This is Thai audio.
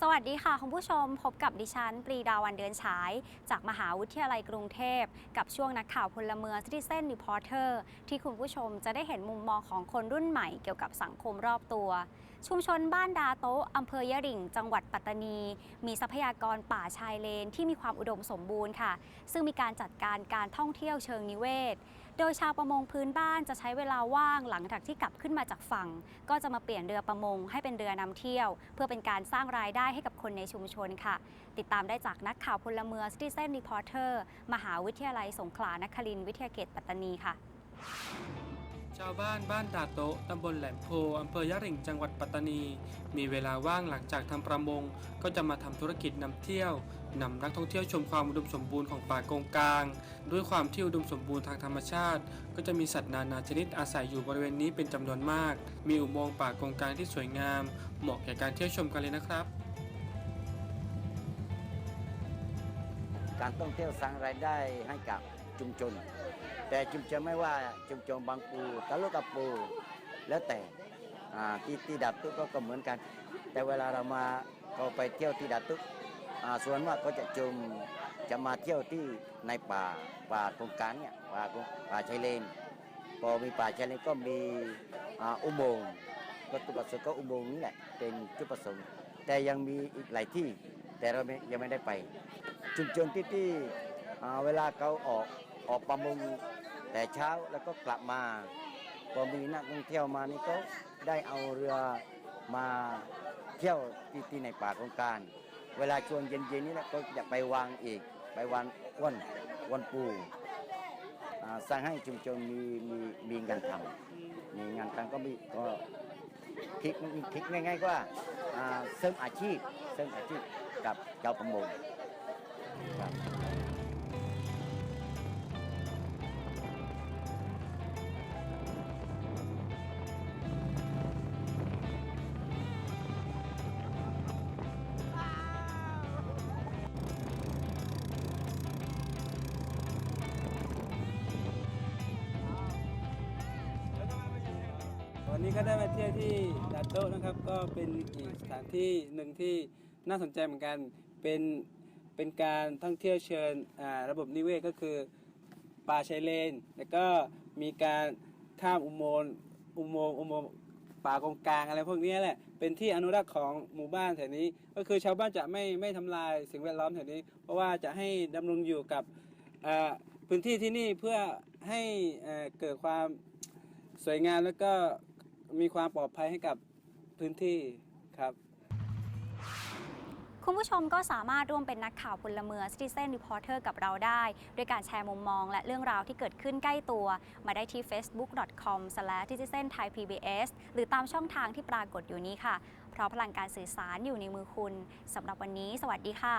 สวัสดีค่ะคุณผู้ชมพบกับดิฉัน ปรีดาวันเดือนฉาย จากมหาวิทยาลัยกรุงเทพ กับช่วงนักข่าวพลเมืองที่เส้นรีพอร์เตอร์ที่คุณผู้ชมจะได้เห็นมุมมองของคนรุ่นใหม่เกี่ยวกับสังคมรอบตัว ชุมชนบ้านดาโตะอำเภอยะริ่ง จังหวัดปัตตานี มีทรัพยากรป่าชายเลนที่มีความอุดมสมบูรณ์ค่ะ ซึ่งมีการจัดการการท่องเที่ยวเชิงนิเวศ โดยชาวประมงพื้นบ้านจะใช้เวลาว่างหลังจากที่กลับขึ้นมาจากฝั่ง ก็จะมาเปลี่ยนเรือประมงให้เป็นเรือนำเที่ยว เพื่อเป็นการสร้างรายได้ให้กับคนในชุมชนค่ะ ติดตามได้จากนักข่าวพลเมือง Citizen Reporter มหาวิทยาลัยสงขลานครินทร์วิทยาเขตปัตตานีค่ะ ชาวบ้านบ้านตาโตะตำบลแหลมโพอำเภอยะหริ่งจังหวัดปัตตานี มีเวลาว่างหลังจากทำประมง ก็จะมาทำธุรกิจนำเที่ยวนำนักท่องเที่ยวชมความอุดมสมบูรณ์ของป่ากงกลาง ด้วยความที่อุดมสมบูรณ์ทางธรรมชาติ ก็จะมีสัตว์นานาชนิดอาศัยอยู่บริเวณนี้เป็นจำนวนมาก มีอุโมงค์ป่ากงกลางที่สวยงาม เหมาะแก่การเที่ยวชมกันเลยนะครับ การท่องเที่ยวสร้างรายได้ให้กับ ชุมชน แต่ชุมชนไม่ว่าชุมชนบางปูตะลุกะปู แล้วแต่ที่ที่ดับตุกก็ก็เหมือนกัน แต่เวลาเรามาก็ไปเที่ยวที่ดับตุกส่วนมากก็จะจมจะมาเที่ยวที่ในป่าป่าโครงการเนี่ยป่าป่าชายเลนพอมีป่าชายเลนก็มีอุโมงค์ก็จุดประสงค์ก็อุโมงค์นี้แหละเป็นจุดประสงค์แต่ยังมีอีกหลายที่แต่เราไม่ยังไม่ได้ไป ชุมชนที่ที่เวลาเขาออก ออกประมงแต่เช้าแล้วก็กลับมาพอมีนักท่องเที่ยวมานี่ก็ได้เอาเรือมาเที่ยวที่ที่ในป่าโครงการ เวลาช่วงเย็นๆนี่แหละก็จะไปวางอีก ไปวางอ้นวันปูสร้างให้ชุมชนมีมีมีงานทำมีงานทำก็มีก็คิดคิดง่ายๆก็ว่าอ่าเสริมอาชีพเสริมอาชีพกับเจ้าประมงครับ วันนี้ก็ได้มาเที่ยวที่ดาโต้นะครับ ก็เป็นอีกสถานที่หนึ่งที่น่าสนใจเหมือนกันเป็นเป็นการท่องเที่ยวเชิญระบบนิเวศก็คือป่าชายเลน แล้วก็มีการข้ามอุโมงค์อุโมงค์อุโมงค์ป่ากงกลางอะไรพวกนี้แหละเป็นที่อนุรักษ์ของหมู่บ้านแถวนี้ ก็คือชาวบ้านจะไม่ไม่ทำลายสิ่งแวดล้อมแถวนี้ เพราะว่าจะให้ดำรงอยู่กับพื้นที่ที่นี่เพื่อให้เอ่อเกิดความสวยงามแล้วก็ มีความปลอดภัยให้กับพื้นที่ครับ คุณผู้ชมก็สามารถร่วมเป็นนักข่าวพลเมือง Citizen Reporter กับเราได้ ด้วยการแชร์มุมมองและเรื่องราวที่เกิดขึ้นใกล้ตัว มาได้ที่ facebook.com/citizenthai.pbs หรือตามช่องทางที่ปรากฏอยู่นี้ค่ะ เพราะพลังการสื่อสารอยู่ในมือคุณสำหรับวันนี้ สวัสดีค่ะ